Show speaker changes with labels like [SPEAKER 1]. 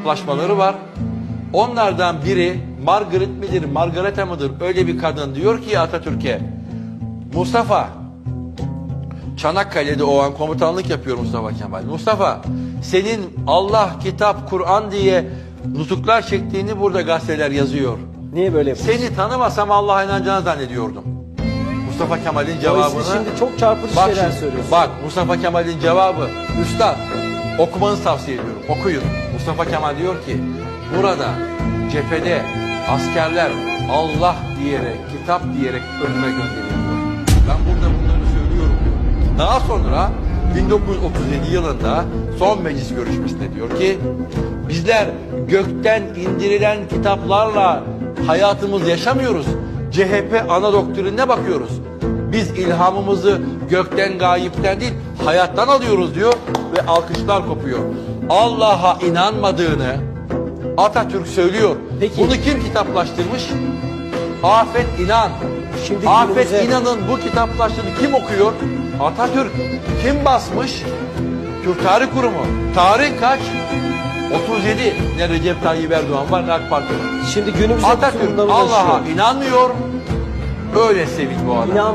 [SPEAKER 1] gruplaşmaları var. Onlardan biri Margaret midir, Margareta mıdır öyle bir kadın diyor ki Atatürk'e Mustafa Çanakkale'de o an komutanlık yapıyor Mustafa Kemal. Mustafa senin Allah, kitap, Kur'an diye nutuklar çektiğini burada gazeteler yazıyor.
[SPEAKER 2] Niye böyle yapıyorsun?
[SPEAKER 1] Seni tanımasam Allah'a inanacağını zannediyordum. Mustafa Kemal'in cevabını...
[SPEAKER 2] Şimdi çok çarpıcı
[SPEAKER 1] Bak
[SPEAKER 2] şeyler
[SPEAKER 1] şimdi,
[SPEAKER 2] söylüyorsunuz.
[SPEAKER 1] Bak Mustafa Kemal'in cevabı. Üstad okumanızı tavsiye ediyorum. Okuyun. Mustafa Kemal diyor ki burada cephede askerler Allah diyerek, kitap diyerek ölüme gönderiliyor. Ben burada bunları söylüyorum diyor. Daha sonra 1937 yılında son meclis görüşmesinde diyor ki bizler gökten indirilen kitaplarla hayatımızı yaşamıyoruz. CHP ana doktrinine bakıyoruz. Biz ilhamımızı gökten gayipten değil hayattan alıyoruz diyor ve alkışlar kopuyor. Allah'a inanmadığını Atatürk söylüyor.
[SPEAKER 2] Peki.
[SPEAKER 1] Bunu kim kitaplaştırmış? Afet İnan.
[SPEAKER 2] Şimdi
[SPEAKER 1] Afet
[SPEAKER 2] günümüze-
[SPEAKER 1] İnan'ın bu kitaplaştığını kim okuyor? Atatürk. Kim basmış? Türk Tarih Kurumu. Tarih kaç? 37. Ne Recep Tayyip Erdoğan var ne AK Parti var.
[SPEAKER 2] Şimdi günümüzde
[SPEAKER 1] Atatürk Allah'a inanmıyor. Öyle sevin bu adam.
[SPEAKER 2] İnan